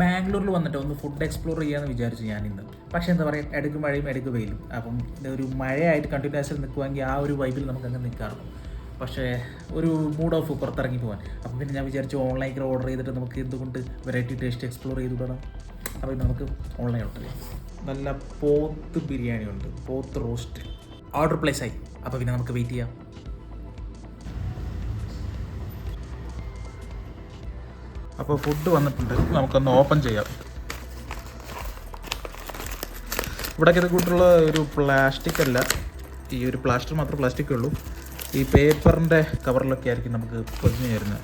ബാംഗ്ലൂരിൽ വന്നിട്ട് ഒന്ന് ഫുഡ് എക്സ്പ്ലോർ ചെയ്യാമെന്ന് വിചാരിച്ചു ഞാൻ ഇന്ന് പക്ഷേ എന്താ പറയുക ഇടയ്ക്ക് മഴയും ഇടയ്ക്ക് വെയിലും. അപ്പം ഒരു മഴയായിട്ട് കണ്ടിന്യൂസിൽ നിൽക്കുവാണെങ്കിൽ ആ ഒരു വൈബിൽ നമുക്ക് അങ്ങ് നിൽക്കാറുള്ളൂ പക്ഷേ ഒരു മൂഡ് ഓഫ് പുറത്തിറങ്ങി പോകാൻ അപ്പം പിന്നെ ഞാൻ വിചാരിച്ചു ഓൺലൈനിൽ ഓർഡർ ചെയ്തിട്ട് നമുക്ക് എന്തുകൊണ്ട് വെറൈറ്റി ടേസ്റ്റ് എക്സ്പ്ലോർ ചെയ്ത് വിടണം അപ്പോൾ നമുക്ക് ഓൺലൈൻ ഓർഡർ ചെയ്യാം. നല്ല പോത്ത് ബിരിയാണി ഉണ്ട് പോത്ത് റോസ്റ്റ് ഓർഡർ പ്ലേസ് ആയി. അപ്പോൾ പിന്നെ നമുക്ക് വെയിറ്റ് ചെയ്യാം. അപ്പോൾ ഫുഡ് വന്നിട്ടുണ്ട്. നമുക്കൊന്ന് ഓപ്പൺ ചെയ്യാം. ഇവിടെ ഇത് കൂട്ടുള്ള ഒരു പ്ലാസ്റ്റിക് അല്ല. ഈ ഒരു പ്ലാസ്റ്റർ മാത്രം പ്ലാസ്റ്റിക് ഉള്ളൂ. ഈ പേപ്പറിന്റെ കവറിലൊക്കെ ആയിരിക്കും നമുക്ക് പൊതിഞ്ഞു തരുന്നത്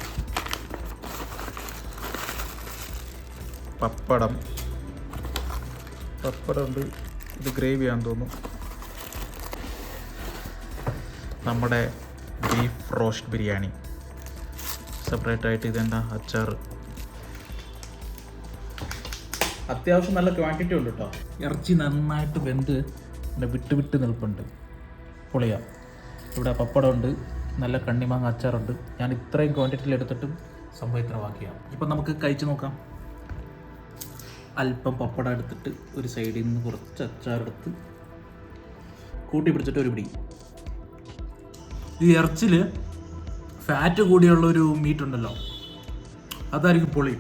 പപ്പടം. പപ്പടം ഉണ്ട്. ഇത് ഗ്രേവിയാണെന്ന് തോന്നുന്നു. നമ്മുടെ ബീഫ് റോസ്റ്റ് ബിരിയാണി സെപ്പറേറ്റ് ആയിട്ട് ഇതെന്താ? അച്ചാർ അത്യാവശ്യം നല്ല ക്വാണ്ടിറ്റി ഉണ്ട് കേട്ടോ ഇറച്ചി നന്നായിട്ട് വെന്ത് പിന്നെ വിട്ട് വിട്ട് നിൽപ്പുണ്ട്. പൊളിയാ. ഇവിടെ പപ്പടം ഉണ്ട് നല്ല കണ്ണിമാങ്ങ അച്ചാറുണ്ട്. ഞാൻ ഇത്രയും ക്വാണ്ടിറ്റിയിൽ എടുത്തിട്ടും സംഭവം ഇത്ര ബാക്കിയാണ് ഇപ്പം നമുക്ക് കഴിച്ചു നോക്കാം. അല്പം പപ്പടം എടുത്തിട്ട് ഒരു സൈഡിൽ നിന്ന് കുറച്ച് അച്ചാറെടുത്ത് കൂട്ടി പിടിച്ചിട്ട് ഒരു പിടി. ഈ ഇറച്ചിൽ ഫാറ്റ് കൂടിയുള്ളൊരു മീറ്റ് ഉണ്ടല്ലോ. അതായിരിക്കും പൊളി.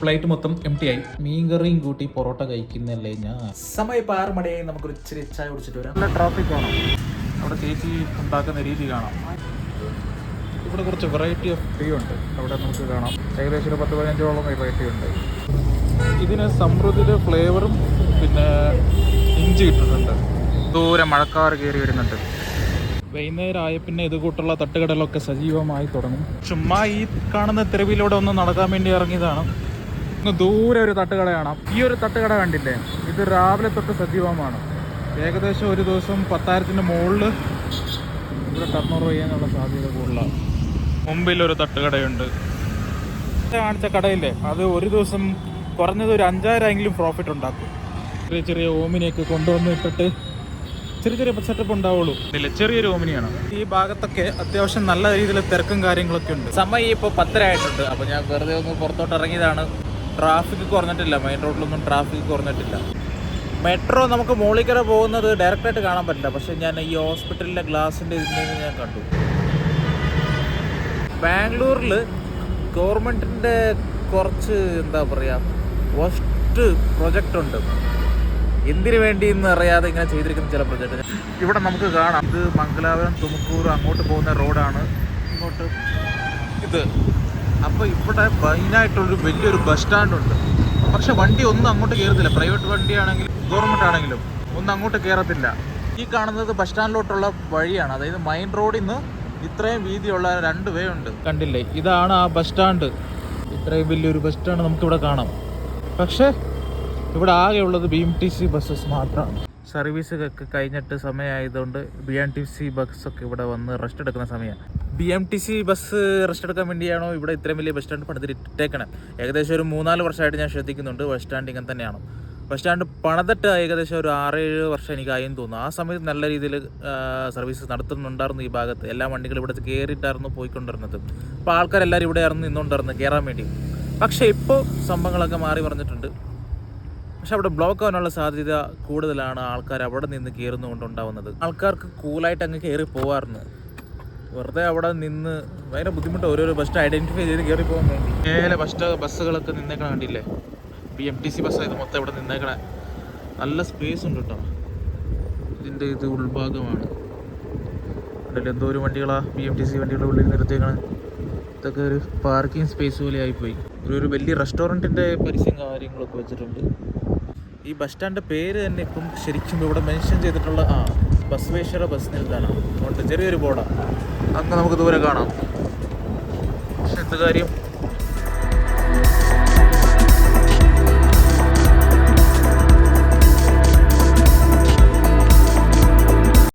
പ്ലേറ്റ് മൊത്തം എം ടി ആയി. മീൻകറിയും കൂട്ടി പൊറോട്ട കഴിക്കുന്നല്ലേ ഞാൻ. സമയം ഇപ്പം ആറ് മണിയായി നമുക്കൊരു ഇച്ചിരി ചായ കുടിച്ചിട്ട് വരാം. നല്ല ട്രാഫിക് കാണാം അവിടെ ചേച്ചി ഉണ്ടാക്കുന്ന രീതി കാണാം. ഇവിടെ കുറച്ച് വെറൈറ്റി ഓഫ് ടീ ഉണ്ട്. അവിടെ നമുക്ക് കാണാം. ഏകദേശം ഒരു പത്ത് പതിനഞ്ചോളം വെറൈറ്റി ഉണ്ട്. ഇതിന് സമൃദ്ധിയുടെ ഫ്ലേവറും പിന്നെ ഇഞ്ചി ഇട്ടിട്ടുണ്ട്. ദൂരെ മഴക്കാർ കയറി വരുന്നുണ്ട്. വൈകുന്നേരം ആയ പിന്നെ ഇത് കൂട്ടുള്ള തട്ടുകടലൊക്കെ സജീവമായി തുടങ്ങും. ചുമ്മാ ഈ കാണുന്ന തെരുവിലൂടെ ഒന്ന് നടക്കാൻ വേണ്ടി ഇറങ്ങിയതാണ്. ഇന്ന് ദൂരെ ഒരു തട്ടുകട കാണാം. ഈ ഒരു തട്ടുകട കണ്ടില്ലേ? ഇത് രാവിലെ തൊട്ട് സജീവമാണ്. ഏകദേശം ഒരു ദിവസം പത്തായിരത്തിന്റെ മുകളിൽ ഇവിടെ ടർൺ ചെയ്യാനുള്ള സാധ്യത കൂടുതലാണ്. മുമ്പിൽ ഒരു തട്ടുകടയുണ്ട്. കാണിച്ച കടയില്ലേ? അത് ഒരു ദിവസം കുറഞ്ഞത് ഒരു അഞ്ചായിരമെങ്കിലും പ്രോഫിറ്റ് ഉണ്ടാക്കും. ചെറിയ ചെറിയ ഓമിനെയൊക്കെ കൊണ്ടുവന്ന് ഇട്ടിട്ട് ചെറിയ ചെറിയ സെറ്റപ്പ് ഉണ്ടാവുള്ളൂ. ഇല്ല ചെറിയൊരു ഓമിനിയാണ്. ഈ ഭാഗത്തൊക്കെ അത്യാവശ്യം നല്ല രീതിയിൽ തിരക്കും കാര്യങ്ങളൊക്കെ ഉണ്ട്. സമയം ഇപ്പോൾ പത്തര ആയിട്ടുണ്ട്. അപ്പോൾ ഞാൻ വെറുതെ ഒന്ന് പുറത്തോട്ട് ഇറങ്ങിയതാണ്. ട്രാഫിക് കുറഞ്ഞിട്ടില്ല. മെയിൻ റോഡിലൊന്നും ട്രാഫിക് കുറഞ്ഞിട്ടില്ല. മെട്രോ നമുക്ക് മോളിക്കര പോകുന്നത് ഡയറക്റ്റായിട്ട് കാണാൻ പറ്റില്ല. പക്ഷെ ഞാൻ ഈ ഹോസ്പിറ്റലിലെ ഗ്ലാസിന്റെ ഇതിൽ നിന്ന് ഞാൻ കണ്ടു. ബാംഗ്ലൂരിൽ ഗവൺമെന്റിന്റെ കുറച്ച് എന്താ പറയുക ഫസ്റ്റ് പ്രൊജക്റ്റ് ഉണ്ട്. എന്തിനു വേണ്ടി എന്ന് അറിയാതെ ഇങ്ങനെ ചെയ്തിരിക്കുന്ന ചില പ്രൊജക്റ്റ് ഇവിടെ നമുക്ക് കാണാം. ഇത് മംഗലാപുരം തുമക്കൂർ അങ്ങോട്ട് പോകുന്ന റോഡാണ് ഇങ്ങോട്ട്. ഇത് അപ്പോൾ ഇവിടെ മെയിനായിട്ടൊരു വലിയൊരു ബസ് സ്റ്റാൻഡ് ഉണ്ട്. പക്ഷെ വണ്ടി ഒന്നും അങ്ങോട്ട് കയറത്തില്ല പ്രൈവറ്റ് വണ്ടിയാണെങ്കിലും ഗവൺമെന്റ് ആണെങ്കിലും ഒന്നും അങ്ങോട്ട് കയറത്തില്ല ഈ കാണുന്നത് ബസ് സ്റ്റാൻഡിലോട്ടുള്ള വഴിയാണ്. അതായത് മെയിൻ റോഡിൽ നിന്ന് ഇത്രയും വീതിയുള്ള രണ്ട് വേ ഉണ്ട്. കണ്ടില്ലേ? ഇതാണ് ആ ബസ് സ്റ്റാൻഡ് ഇത്രയും വലിയൊരു ബസ് സ്റ്റാൻഡ് നമുക്കിവിടെ കാണാം. പക്ഷേ ഇവിടെ ആകെ ഉള്ളത് B M T C buses മാത്രമാണ് സർവീസൊക്കെ കഴിഞ്ഞിട്ട് സമയമായതുകൊണ്ട് ബി എം ടി സി ബസ്സൊക്കെ ഇവിടെ വന്ന് റെസ്റ്റ് എടുക്കുന്ന സമയമാണ്. B M T C bus rest എടുക്കാൻ വേണ്ടിയാണോ ഇവിടെ ഇത്രയും വലിയ ബസ് സ്റ്റാൻഡ് പണിതിട്ടേക്കണേ ഏകദേശം ഒരു മൂന്നാൽ വർഷമായിട്ട് ഞാൻ ശ്രദ്ധിക്കുന്നുണ്ട് ബസ് സ്റ്റാൻഡ് ഇങ്ങനെ തന്നെയാണ്. ബസ് സ്റ്റാൻഡ് പണിതിട്ട് ഏകദേശം ഒരു ആറേഴ് വർഷം എനിക്കായെന്ന് തോന്നുന്നു. ആ സമയത്ത് നല്ല രീതിയിൽ സർവീസ് നടത്തുന്നുണ്ടായിരുന്നു ഈ ഭാഗത്ത്. എല്ലാ വണ്ടികളും ഇവിടെ കയറിയിട്ടായിരുന്നു പോയിക്കൊണ്ടിരുന്നത്. അപ്പോൾ ആൾക്കാരെല്ലാവരും ഇവിടെ ആയിരുന്നു നിന്നുകൊണ്ടിരുന്നത് കയറാൻ വേണ്ടി. പക്ഷേ ഇപ്പോൾ സംഭവങ്ങളൊക്കെ മാറി പറഞ്ഞിട്ടുണ്ട് പക്ഷെ അവിടെ ബ്ലോക്ക് ആവാനുള്ള സാധ്യത കൂടുതലാണ് ആൾക്കാർ അവിടെ നിന്ന് കയറുന്നുകൊണ്ടുണ്ടാവുന്നത് ആൾക്കാർക്ക് കൂളായിട്ട് അങ്ങ് കയറി പോവാറുണ്ട്. വെറുതെ അവിടെ നിന്ന് ഭയങ്കര ബുദ്ധിമുട്ട്. ഓരോരോ ബസ് ഐഡന്റിഫൈ ചെയ്ത് കയറി പോകാൻ വേണ്ടി. മേലെ ബസ് ബസ്സുകളൊക്കെ നിന്നേക്കണ കണ്ടില്ലേ? B M T C bus ഇത് മൊത്തം ഇവിടെ നിന്നേക്കണ. നല്ല സ്പേസ് ഉണ്ട് കേട്ടോ ഇതിന്റെ ഇത് ഉൾഭാഗമാണ്. അതിൽ എന്തോ ഒരു വണ്ടികളാ ബി എം ടി സി വണ്ടികളുടെ ഉള്ളിൽ നിർത്തിയേക്കണ. ഇതൊക്കെ ഒരു പാർക്കിംഗ് സ്പേസ് പോലെ ആയിപ്പോയി. ഒരു വലിയ റെസ്റ്റോറന്റിന്റെ പരസ്യം കാര്യങ്ങളൊക്കെ വെച്ചിട്ടുണ്ട്. ഈ ബസ് സ്റ്റാൻഡിന്റെ പേര് തന്നെ ഇപ്പം ശരിക്കും ഇവിടെ മെൻഷൻ ചെയ്തിട്ടുള്ള ആ ബസവേശ്വര ബസ് നിൽക്കാനാണ് ചെറിയൊരു ബോർഡാണ്. അങ്ങ് നമുക്ക് ദൂരെ കാണാം. പക്ഷെ എന്ത് കാര്യം?